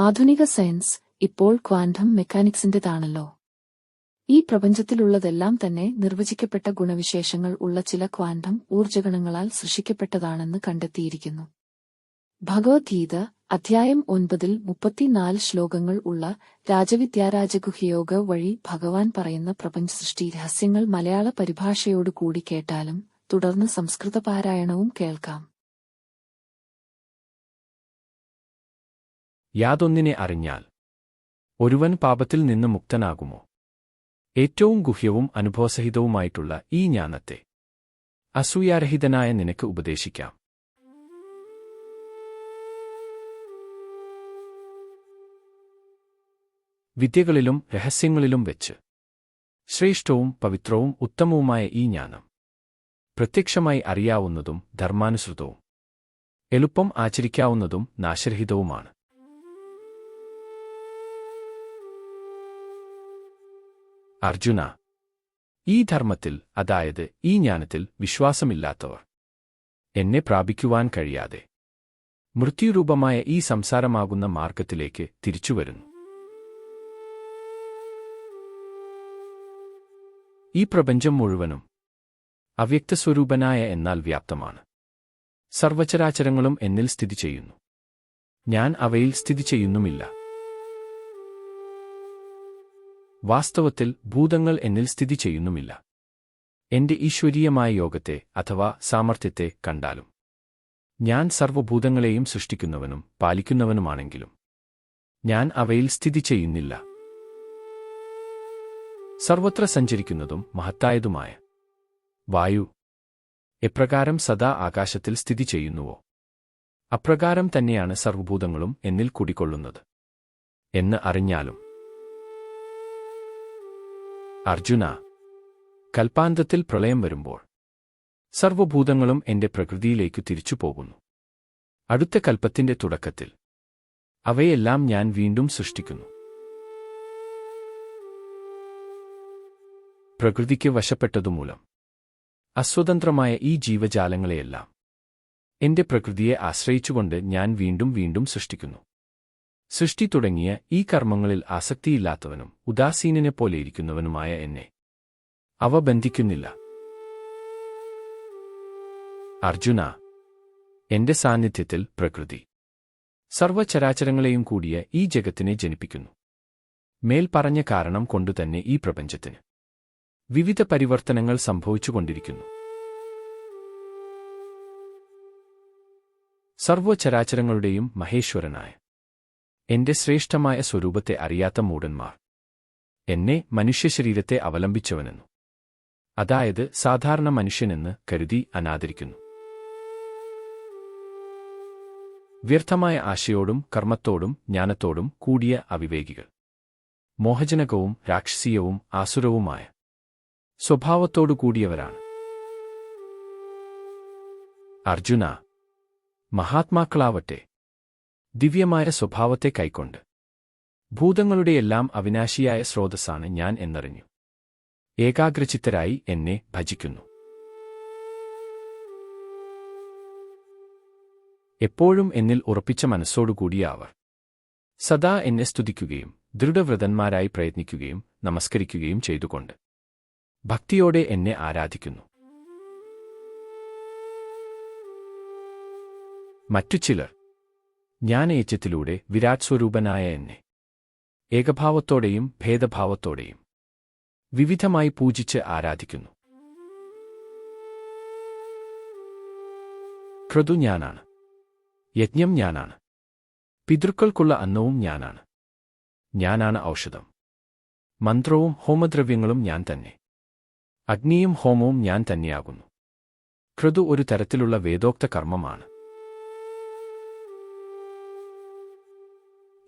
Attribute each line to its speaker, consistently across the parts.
Speaker 1: ആധുനിക സയൻസ് ഇപ്പോൾ ക്വാണ്ടം മെക്കാനിക്സിന്റേതാണല്ലോ. ഈ പ്രപഞ്ചത്തിലുള്ളതെല്ലാം തന്നെ നിർവചിക്കപ്പെട്ട ഗുണവിശേഷങ്ങൾ ഉള്ള ചില ക്വാണ്ടം ഊർജഗണങ്ങളാൽ സൃഷ്ടിക്കപ്പെട്ടതാണെന്ന് കണ്ടെത്തിയിരിക്കുന്നു. ഭഗവത്ഗീത അധ്യായം ഒൻപതിൽ മുപ്പത്തിനാല് ശ്ലോകങ്ങൾ ഉള്ള രാജവിദ്യാരാജഗുഹയോഗ വഴി ഭഗവാൻ പറയുന്ന പ്രപഞ്ച സൃഷ്ടി രഹസ്യങ്ങൾ മലയാള പരിഭാഷയോടുകൂടി കേട്ടാലും തുടർന്ന് സംസ്കൃത പാരായണവും കേൾക്കാം.
Speaker 2: യാതൊന്നിനെ അറിഞ്ഞാൽ ഒരുവൻ പാപത്തിൽ നിന്ന് മുക്തനാകുമോ? ഏറ്റവും ഗുഹ്യവും അനുഭവസഹിതവുമായിട്ടുള്ള ഈ ജ്ഞാനത്തെ അസൂയാരഹിതനായ നിനക്ക് ഉപദേശിക്കാം. വിദ്യകളിലും രഹസ്യങ്ങളിലും വെച്ച് ശ്രേഷ്ഠവും പവിത്രവും ഉത്തമവുമായ ഈ ജ്ഞാനം പ്രത്യക്ഷമായി അറിയാവുന്നതും ധർമാനുസൃതവും എളുപ്പം ആചരിക്കാവുന്നതും നാശരഹിതവുമാണ്. അർജുന. ഈ ധർമ്മത്തിൽ അതായത് ഈ ജ്ഞാനത്തിൽ വിശ്വാസമില്ലാത്തവർ എന്നെ പ്രാപിക്കുവാൻ കഴിയാതെ മൃത്യുരൂപമായ ഈ സംസാരമാകുന്ന മാർഗത്തിലേക്ക് തിരിച്ചുവരുന്നു ഈ പ്രപഞ്ചം മുഴുവനും അവ്യക്തസ്വരൂപനായ എന്നാൽ വ്യാപ്തമാണ്. സർവചരാചരങ്ങളും എന്നിൽ സ്ഥിതി ചെയ്യുന്നു. ഞാൻ അവയിൽ സ്ഥിതി ചെയ്യുന്നുമില്ല. വാസ്തവത്തിൽ ഭൂതങ്ങൾ എന്നിൽ സ്ഥിതി ചെയ്യുന്നുമില്ല. എന്റെ ഈശ്വരീയമായ യോഗത്തെ അഥവാ സാമർഥ്യത്തെ കണ്ടാലും. ഞാൻ സർവഭൂതങ്ങളെയും സൃഷ്ടിക്കുന്നവനും പാലിക്കുന്നവനുമാണെങ്കിലും. ഞാൻ അവയിൽ സ്ഥിതി ചെയ്യുന്നില്ല. സർവത്ര സഞ്ചരിക്കുന്നതും മഹത്തായതുമായ വായു എപ്രകാരം സദാ ആകാശത്തിൽ സ്ഥിതി ചെയ്യുന്നുവോ? അപ്രകാരം തന്നെയാണ് സർവഭൂതങ്ങളും എന്നിൽ കുടികൊള്ളുന്നത്. എന്ന് അറിഞ്ഞാലും അർജുന കൽപ്പാന്തത്തിൽ പ്രളയം വരുമ്പോൾ സർവഭൂതങ്ങളും എന്റെ പ്രകൃതിയിലേക്കു തിരിച്ചു പോകുന്നു. അടുത്ത കൽപ്പത്തിന്റെ തുടക്കത്തിൽ അവയെല്ലാം ഞാൻ വീണ്ടും സൃഷ്ടിക്കുന്നു. പ്രകൃതിക്ക് വശപ്പെട്ടതുമൂലം അസ്വതന്ത്രമായ ഈ ജീവജാലങ്ങളെയെല്ലാം എന്റെ പ്രകൃതിയെ ആശ്രയിച്ചുകൊണ്ട് ഞാൻ വീണ്ടും വീണ്ടും സൃഷ്ടിക്കുന്നു. സൃഷ്ടി തുടങ്ങിയ ഈ കർമ്മങ്ങളിൽ ആസക്തിയില്ലാത്തവനും ഉദാസീനനെപ്പോലെയിരിക്കുന്നവനുമായ എന്നെ. അവ ബന്ധിക്കുന്നില്ല. അർജുന എന്റെ സാന്നിധ്യത്തിൽ പ്രകൃതി. സർവചരാചരങ്ങളെയും കൂടിയ ഈ ജഗത്തിനെ ജനിപ്പിക്കുന്നു. മേൽ പറഞ്ഞ കാരണം കൊണ്ടുതന്നെ ഈ പ്രപഞ്ചത്തിന്. വിവിധ പരിവർത്തനങ്ങൾ സംഭവിച്ചുകൊണ്ടിരിക്കുന്നു സർവചരാചരങ്ങളുടെയും മഹേശ്വരനായ എന്റെ ശ്രേഷ്ഠമായ സ്വരൂപത്തെ അറിയാത്ത മൂടന്മാർ എന്നെ മനുഷ്യശരീരത്തെ അവലംബിച്ചവനെന്നു. അതായത് സാധാരണ മനുഷ്യനെന്ന് കരുതി അനാദരിക്കുന്നു. വ്യർത്ഥമായ ആശയോടും കർമ്മത്തോടും ജ്ഞാനത്തോടും കൂടിയ അവിവേകികൾ. മോഹജനകവും രാക്ഷസീയവും ആസുരവുമായ സ്വഭാവത്തോടു കൂടിയവരാണ്. അർജുന മഹാത്മാക്കളാവട്ടെ. ദിവ്യമായ സ്വഭാവത്തെ കൈക്കൊണ്ട്. ഭൂതങ്ങളുടെയെല്ലാം അവിനാശിയായ സ്രോതസ്സാണ് ഞാൻ എന്നറിഞ്ഞു. ഏകാഗ്രചിത്തരായി എന്നെ ഭജിക്കുന്നു. എപ്പോഴും എന്നിൽ ഉറപ്പിച്ച മനസ്സോടുകൂടിയ അവർ സദാ എന്നെ സ്തുതിക്കുകയും ദൃഢവ്രതന്മാരായി പ്രയത്നിക്കുകയും നമസ്കരിക്കുകയും ചെയ്തുകൊണ്ട്. ഭക്തിയോടെ എന്നെ ആരാധിക്കുന്നു. മറ്റു ചിലർ ജ്ഞാനയജ്ഞത്തിലൂടെ വിരാട് സ്വരൂപനായ എന്നെ. ഏകഭാവത്തോടെയും ഭേദഭാവത്തോടെയും. വിവിധമായി പൂജിച്ച് ആരാധിക്കുന്നു. ക്രതു ഞാനാണ്. യജ്ഞം ഞാനാണ്. പിതൃക്കൾക്കുള്ള അന്നവും ഞാനാണ്. ഞാനാണ് ഔഷധം. മന്ത്രവും ഹോമദ്രവ്യങ്ങളും ഞാൻ തന്നെ. അഗ്നിയും ഹോമവും ഞാൻ തന്നെയാകുന്നു. ക്രതു ഒരു തരത്തിലുള്ള വേദോക്ത കർമ്മമാണ്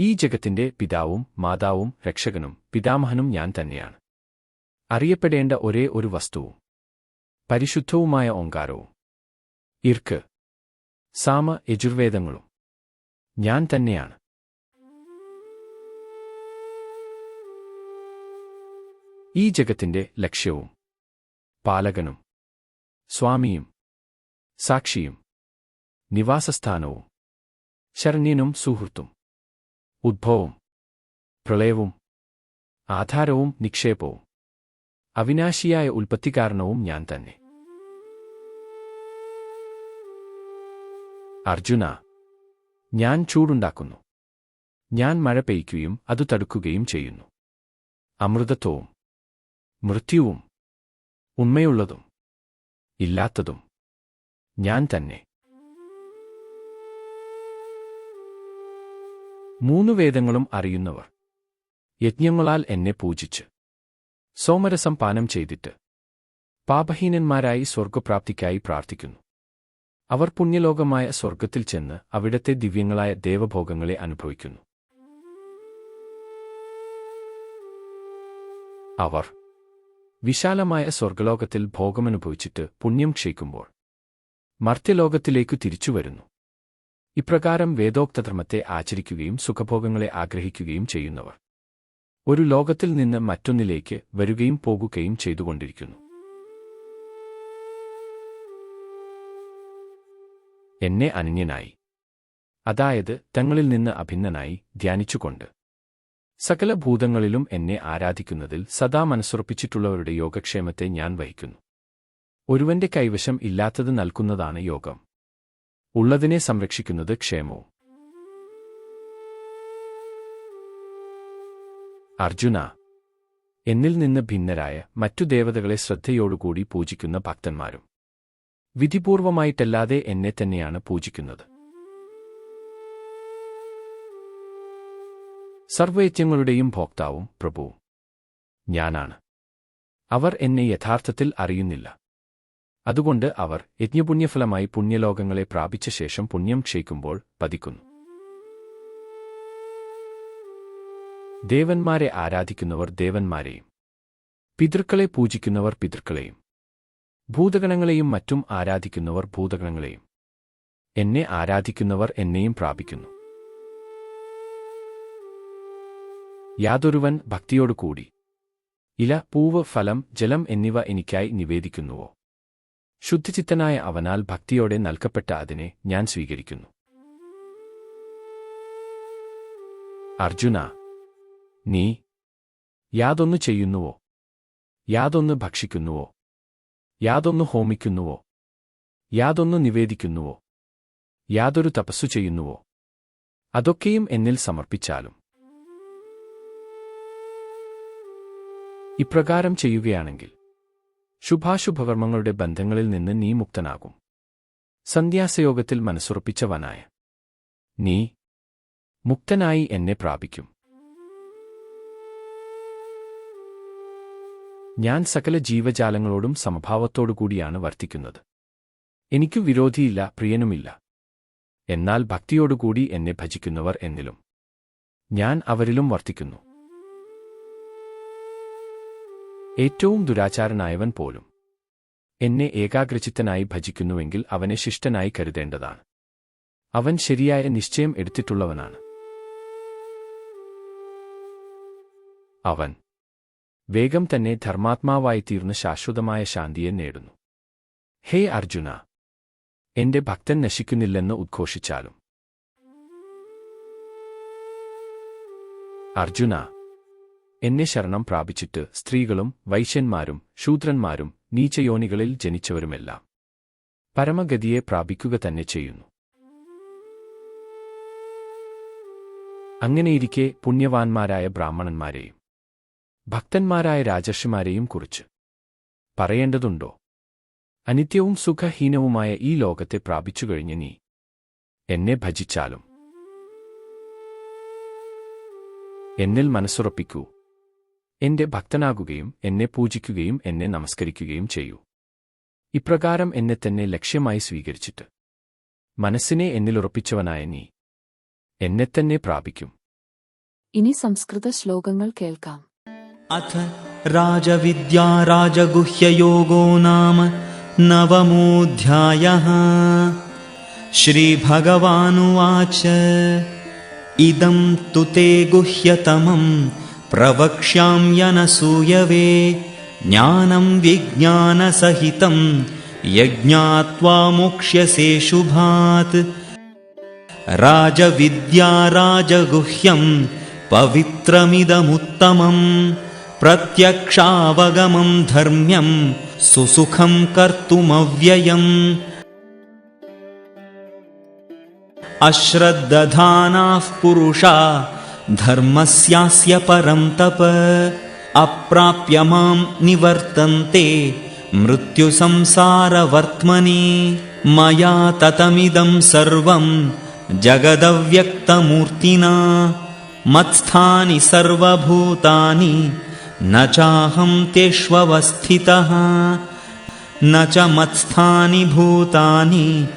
Speaker 2: ഈ ജഗത്തിന്റെ പിതാവും മാതാവും രക്ഷകനും പിതാമഹനും ഞാൻ തന്നെയാണ്. അറിയപ്പെടേണ്ട ഒരേ ഒരു വസ്തുവും പരിശുദ്ധവുമായ ഓങ്കാരവും. ഇർക്ക് സാമ യജുർവേദങ്ങളും ഞാൻ തന്നെയാണ്. ഈ ജഗത്തിന്റെ ലക്ഷ്യവും പാലകനും സ്വാമിയും സാക്ഷിയും നിവാസസ്ഥാനവും ശരണ്യനും സുഹൃത്തും. ഉദ്ഭവവും പ്രളയവും ആധാരവും നിക്ഷേപവും അവിനാശിയായ ഉൽപ്പത്തികാരണവും ഞാൻ തന്നെ. അർജുന ഞാൻ ചൂടുണ്ടാക്കുന്നു. ഞാൻ മഴ പെയ്യ്ക്കുകയും അത് തടുക്കുകയും ചെയ്യുന്നു. അമൃതത്വവും മൃത്യുവും ഉണ്മയുള്ളതും ഇല്ലാത്തതും ഞാൻ തന്നെ. മൂന്നു വേദങ്ങളും അറിയുന്നവർ. യജ്ഞങ്ങളാൽ എന്നെ പൂജിച്ച്. സോമരസം പാനം ചെയ്തിട്ട്. പാപഹീനന്മാരായി സ്വർഗപ്രാപ്തിക്കായി പ്രാർത്ഥിക്കുന്നു. അവർ പുണ്യലോകമായ സ്വർഗത്തിൽ ചെന്ന് അവിടത്തെ ദിവ്യങ്ങളായ ദേവഭോഗങ്ങളെ അനുഭവിക്കുന്നു. അവർ വിശാലമായ സ്വർഗലോകത്തിൽ ഭോഗമനുഭവിച്ചിട്ട് പുണ്യം ക്ഷയിക്കുമ്പോൾ മർത്യലോകത്തിലേക്കു തിരിച്ചുവരുന്നു. ഇപ്രകാരം വേദോക്തധർമ്മത്തെ ആചരിക്കുകയും സുഖഭോഗങ്ങളെ ആഗ്രഹിക്കുകയും ചെയ്യുന്നവർ. ഒരു ലോകത്തിൽ നിന്ന് മറ്റൊന്നിലേക്ക് വരികയും പോകുകയും ചെയ്തുകൊണ്ടിരിക്കുന്നു. എന്നെ അനന്യനായി അതായത് തങ്ങളിൽ നിന്ന് അഭിന്നനായി ധ്യാനിച്ചുകൊണ്ട്. സകല ഭൂതങ്ങളിലും എന്നെ ആരാധിക്കുന്നതിൽ സദാ മനസ്സുറപ്പിച്ചിട്ടുള്ളവരുടെ യോഗക്ഷേമത്തെ ഞാൻ വഹിക്കുന്നു. ഒരുവന്റെ കൈവശം ഇല്ലാത്തത് നൽകുന്നതാണ് യോഗം. ഉള്ളതിനെ സംരക്ഷിക്കുന്നത് ക്ഷേമവും. അർജുന എന്നിൽ നിന്ന് ഭിന്നരായ മറ്റു ദേവതകളെ ശ്രദ്ധയോടുകൂടി പൂജിക്കുന്ന ഭക്തന്മാരും വിധിപൂർവമായിട്ടല്ലാതെ എന്നെ തന്നെയാണ് പൂജിക്കുന്നത്. സർവയജ്ഞങ്ങളുടെയും ഭോക്താവും പ്രഭുവും. ഞാനാണ്. അവർ എന്നെ യഥാർത്ഥത്തിൽ അറിയുന്നില്ല. അതുകൊണ്ട് അവർ യജ്ഞപുണ്യഫലമായി പുണ്യലോകങ്ങളെ പ്രാപിച്ച ശേഷം പുണ്യം ക്ഷയിക്കുമ്പോൾ പതിക്കുന്നു. ദേവന്മാരെ ആരാധിക്കുന്നവർ ദേവന്മാരെയും പിതൃക്കളെ പൂജിക്കുന്നവർ പിതൃക്കളെയും ഭൂതഗണങ്ങളെയും മറ്റും ആരാധിക്കുന്നവർ ഭൂതഗണങ്ങളെയും എന്നെ ആരാധിക്കുന്നവർ എന്നെയും പ്രാപിക്കുന്നു. യാതൊരുവൻ ഭക്തിയോടുകൂടി ഇല പൂവ് ഫലം ജലം എന്നിവ എനിക്കായി നിവേദിക്കുന്നുവോ? ശുദ്ധിചിത്തനായ അവനാൽ ഭക്തിയോടെ നൽകപ്പെട്ട അതിനെ ഞാൻ സ്വീകരിക്കുന്നു. അർജുന നീ യാതൊന്നു ചെയ്യുന്നുവോ? യാതൊന്ന് ഭക്ഷിക്കുന്നുവോ? യാതൊന്നു ഹോമിക്കുന്നുവോ? യാതൊന്നു നിവേദിക്കുന്നുവോ? യാതൊരു തപസ്സു ചെയ്യുന്നുവോ? അതൊക്കെയും എന്നിൽ സമർപ്പിച്ചാലും. ഇപ്രകാരം ചെയ്യുകയാണെങ്കിൽ ശുഭാശുഭകർമ്മങ്ങളുടെ ബന്ധങ്ങളിൽ നിന്ന് നീ മുക്തനാകും. സന്ധ്യാസയോഗത്തിൽ മനസ്സുറപ്പിച്ചവനായ നീ മുക്തനായി എന്നെ പ്രാപിക്കും. ഞാൻ സകല ജീവജാലങ്ങളോടും സമഭാവത്തോടുകൂടിയാണ് വർത്തിക്കുന്നത്. എനിക്കു വിരോധിയില്ല പ്രിയനുമില്ല. എന്നാൽ ഭക്തിയോടുകൂടി എന്നെ ഭജിക്കുന്നവർ എന്നിലും ഞാൻ അവരിലും വർത്തിക്കുന്നു. ഏറ്റവും ദുരാചാരനായവൻ പോലും. എന്നെ ഏകാഗ്രചിത്തനായി ഭജിക്കുന്നുവെങ്കിൽ അവനെ ശിഷ്ടനായി കരുതേണ്ടതാണ്. അവൻ ശരിയായ നിശ്ചയം എടുത്തിട്ടുള്ളവനാണ്. അവൻ വേഗം തന്നെ ധർമാത്മാവായി തീർന്ന് ശാശ്വതമായ ശാന്തിയെ നേടുന്നു. ഹേ അർജുന എന്റെ ഭക്തൻ നശിക്കുന്നില്ലെന്ന് ഉദ്ഘോഷിച്ചാലും. അർജുന എന്നെ ശരണം പ്രാപിച്ചിട്ട് സ്ത്രീകളും വൈശ്യന്മാരും ശൂദ്രന്മാരും നീചയോനികളിൽ ജനിച്ചവരുമെല്ലാം പരമഗതിയെ പ്രാപിക്കുക തന്നെ ചെയ്യുന്നു. അങ്ങനെയിരിക്കെ പുണ്യവാന്മാരായ ബ്രാഹ്മണന്മാരെയും ഭക്തന്മാരായ രാജർഷിമാരെയും കുറിച്ച് പറയേണ്ടതുണ്ടോ? അനിത്യവും സുഖഹീനവുമായ ഈ ലോകത്തെ പ്രാപിച്ചു കഴിഞ്ഞ നീ എന്നെ ഭജിച്ചാലും എന്നിൽ മനസ്സുറപ്പിക്കൂ. എന്റെ ഭക്തനാകുകയും എന്നെ പൂജിക്കുകയും എന്നെ നമസ്കരിക്കുകയും ചെയ്യൂ. ഇപ്രകാരം എന്നെ തന്നെ ലക്ഷ്യമായി സ്വീകരിച്ചിട്ട്. മനസ്സിനെ എന്നിലുറപ്പിച്ചവനായ നീ എന്നെ തന്നെ പ്രാപിക്കും.
Speaker 1: ഇനി സംസ്കൃത ശ്ലോകങ്ങൾ കേൾക്കാം.
Speaker 3: അഥ രാജവിദ്യാ രാജഗുഹ്യയോഗോ നാമ നവമോധ്യായ. ശ്രീഭഗവാനുവാച. ഇതം തുതേ ഗുഹ്യതമം प्रवक्ष्याम्यनसूयवे ज्ञानं विज्ञानसहितं यज्ञात्वा मोक्ष्यसे शुभात्। राजविद्या राजगुह्यं पवित्रमिदमुत्तमं प्रत्यक्षावगमं धर्म्यं सुसुखं कर्तुमव्ययम्। अश्रद्दधानाः पुरुषा धर्मस्यास्य परं तप। अप्राप्य मां निवर्तन्ते। मृत्युसंसारवर्त्मनि। मया ततमिदं सर्वं जगदव्यक्तमूर्तिना। मत्स्थानि सर्वभूतानि। न चाहं तेष्वस्थितः। न च मत्स्थानि भूतानि।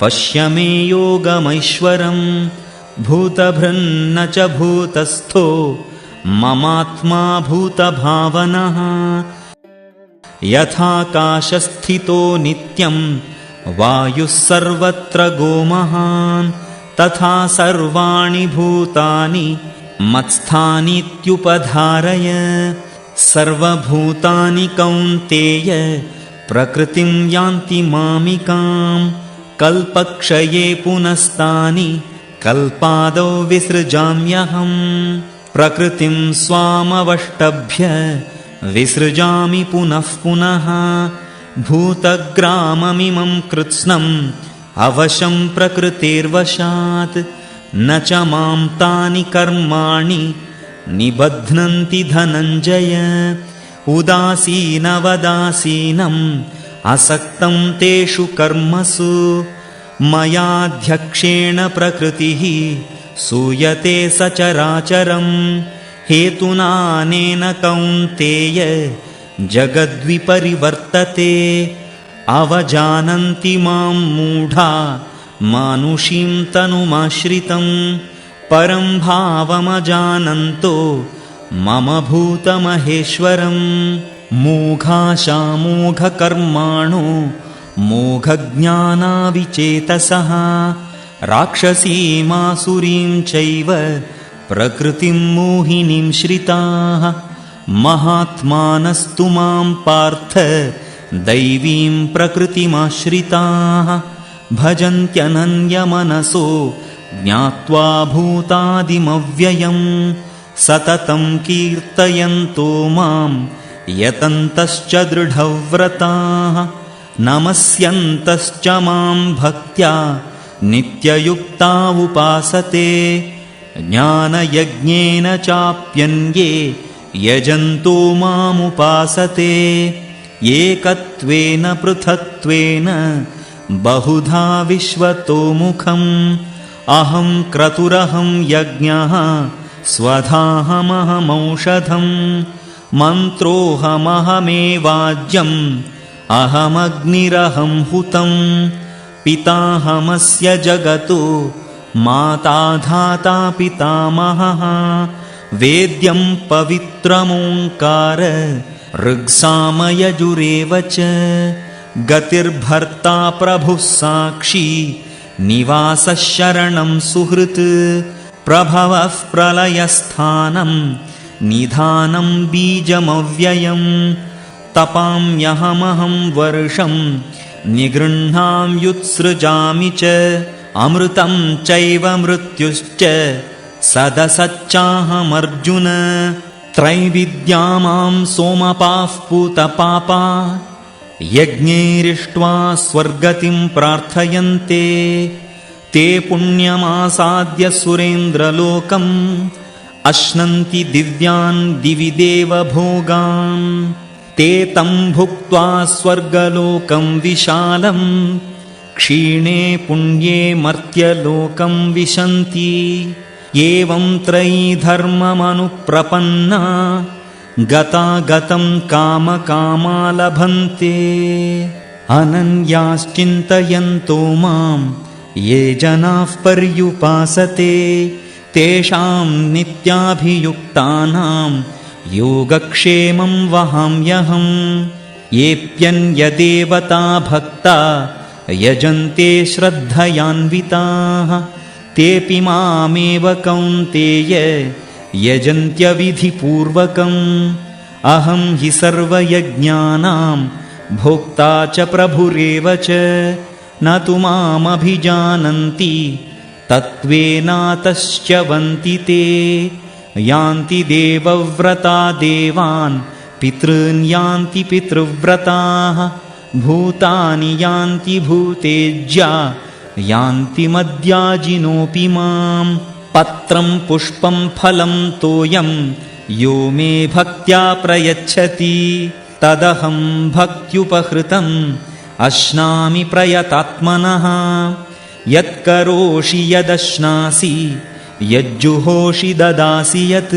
Speaker 3: पश्य मे योगमैश्वरम् भूतभृन्न च भूतस्थो ममात्मा भूतभावनः। यथाकाशस्थितो नित्यं वायुः सर्वत्र गोमहान् तथा सर्वाणि भूतानि मत्स्थानीत्युपधारय सर्वभूतानि कौन्तेय प्रकृतिं यान्ति मामिकाम् कल्पक्षये पुनस्तानि कल्पादौ विसृजाम्यहम्। प्रकृतिं स्वामवष्टभ्य विसृजामि पुनः पुनः। भूतग्राममिमं कृत्स्नम् अवशं प्रकृतेर्वशात्। न च मां तानि कर्माणि निबध्नन्ति धनञ्जय। उदासीनवदासीनम् असक्तं तेषु कर्मसु मयाध्यक्षेण प्रकृतिः सूयते सचराचरम्। हेतुनानेन कौन्तेय जगद्विपरिवर्तते। अवजानन्ति मां मूढा मानुषीं तनुमाश्रितं परं भावमजानन्तो मम भूतमहेश्वरम्। मोघाशामोघकर्माणो मोघज्ञानाविचेतसः। राक्षसीमासुरीं चैव प्रकृतिं मोहिनीं श्रिताः। महात्मानस्तु मां पार्थ दैवीं प्रकृतिमाश्रिताः। भजन्त्यनन्यमनसो ज्ञात्वा भूतादिमव्ययम्। सततं कीर्तयन्तो मां यतन्तश्च दृढव्रताः नमस्यन्तश्च मां भक्त्या नित्ययुक्ता उपासते ज्ञानयज्ञेन चाप्यन्ये यजन्तो मामुपासते एकत्वेन पृथक्त्वेन बहुधा विश्वतोमुखम् अहं क्रतुरहं यज्ञः स्वधाहमहमौषधम् मन्त्रोऽहमहमेवाज्यम् अहमग्निरहं हुतं पिताहमस्य जगतो माता धाता पितामहः। वेद्यं पवित्रमोङ्कार ऋग्सामयजुरेव च। गतिर्भर्ता प्रभुः साक्षी निवासः शरणं सुहृत्। प्रभवः प्रलयस्थानं निधानं बीजमव्ययम् तपाम्यहमहं वर्षं निगृह्णाम्युत्सृजामि च अमृतं चैव मृत्युश्च सदसच्चाहमर्जुन त्रैविद्या मां सोमपाः पूतपापा यज्ञैरिष्ट्वा स्वर्गतिं प्रार्थयन्ते ते पुण्यमासाद्य सुरेन्द्रलोकम् अश्नन्ति दिव्यान् दिवि देवभोगान् ते तं भुक्त्वा स्वर्गलोकं विशालम् क्षीणे पुण्ये मर्त्यलोकं विशन्ति। एवं त्रयी धर्ममनुप्रपन्ना गतागतं कामकामा लभन्ते अनन्याश्चिन्तयन्तो मां ये जनाः पर्युपासते तेषां नित्याभियुक्तानां योगक्षेमं वहाम्यहम् येऽप्यन्यदेवता भक्ता यजन्ते श्रद्धयान्विताः तेऽपि मामेव कौन्तेय यजन्त्यविधिपूर्वकम्। अहं हि सर्वयज्ञानां भोक्ता च प्रभुरेव च न तु मामभिजानन्ति तत्त्वेनातश्च वन्ति ते यान्ति देवव्रता देवान् पितॄन् यान्ति पितृव्रताः भूतानि यान्ति भूतेज्या यान्ति मद्याजिनोऽपि माम्। पत्रं पुष्पं फलं तोयं यो मे भक्त्या प्रयच्छति। तदहं भक्त्युपहृतम् अश्नामि प्रयतात्मनः। यत्करोषि यदश्नासि यज्जुहोषि ददासि यत्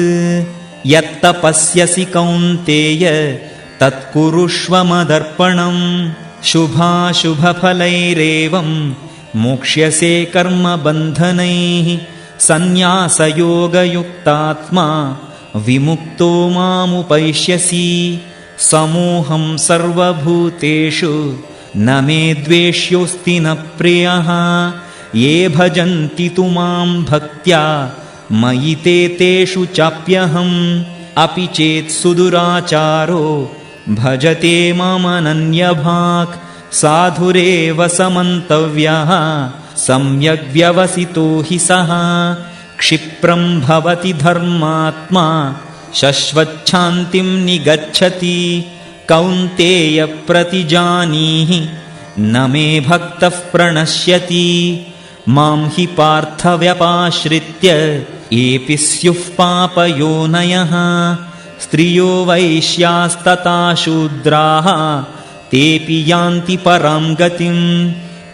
Speaker 3: यत्तपस्यसि कौन्तेय तत्कुरुष्व मदर्पणम् शुभाशुभफलैरेवं मोक्ष्यसे कर्मबन्धनैः सन्न्यासयोगयुक्तात्मा विमुक्तो मामुपैष्यसि। समोऽहं सर्वभूतेषु न मे द्वेष्योऽस्ति न प्रियः ये भजन्ति तु मां भक्त्या मयि ते तेषु चाप्यहम्। अपि चेत् सुदुराचारो भजते मामनन्यभाक् साधुरेव समन्तव्यः सम्यग्व्यवसितो हि सः। क्षिप्रं भवति धर्मात्मा शश्वच्छान्तिं निगच्छति। कौन्तेयप्रतिजानीहि न मे भक्तः प्रणश्यति मां हि पार्थव्यपाश्रित्य एऽपि स्युः पापयोनयः स्त्रियो वैश्यास्तथा शूद्राः तेऽपि यान्ति परां गतिं।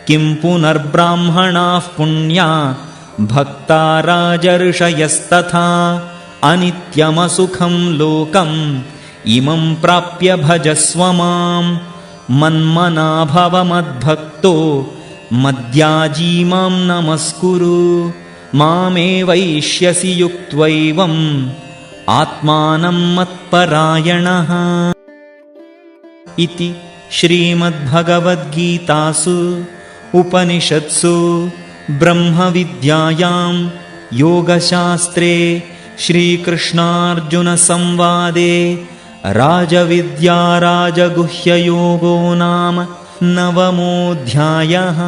Speaker 3: किं पुनर्ब्राह्मणाः पुण्या भक्ता राजर्षयस्तथा। अनित्यमसुखं लोकम् इमं प्राप्य भजस्व मां मन्मना भव मद्भक्तो मद्याजी मां नमस्कुरु। मामेवैष्यसि युक्त्वैवम् आत्मानं मत्परायणः। इति श्रीमद्भगवद्गीतासु उपनिषत्सु ब्रह्मविद्यायां योगशास्त्रे श्रीकृष्णार्जुनसंवादे राजविद्या राजगुह्ययोगो नाम नवमोऽध्यायः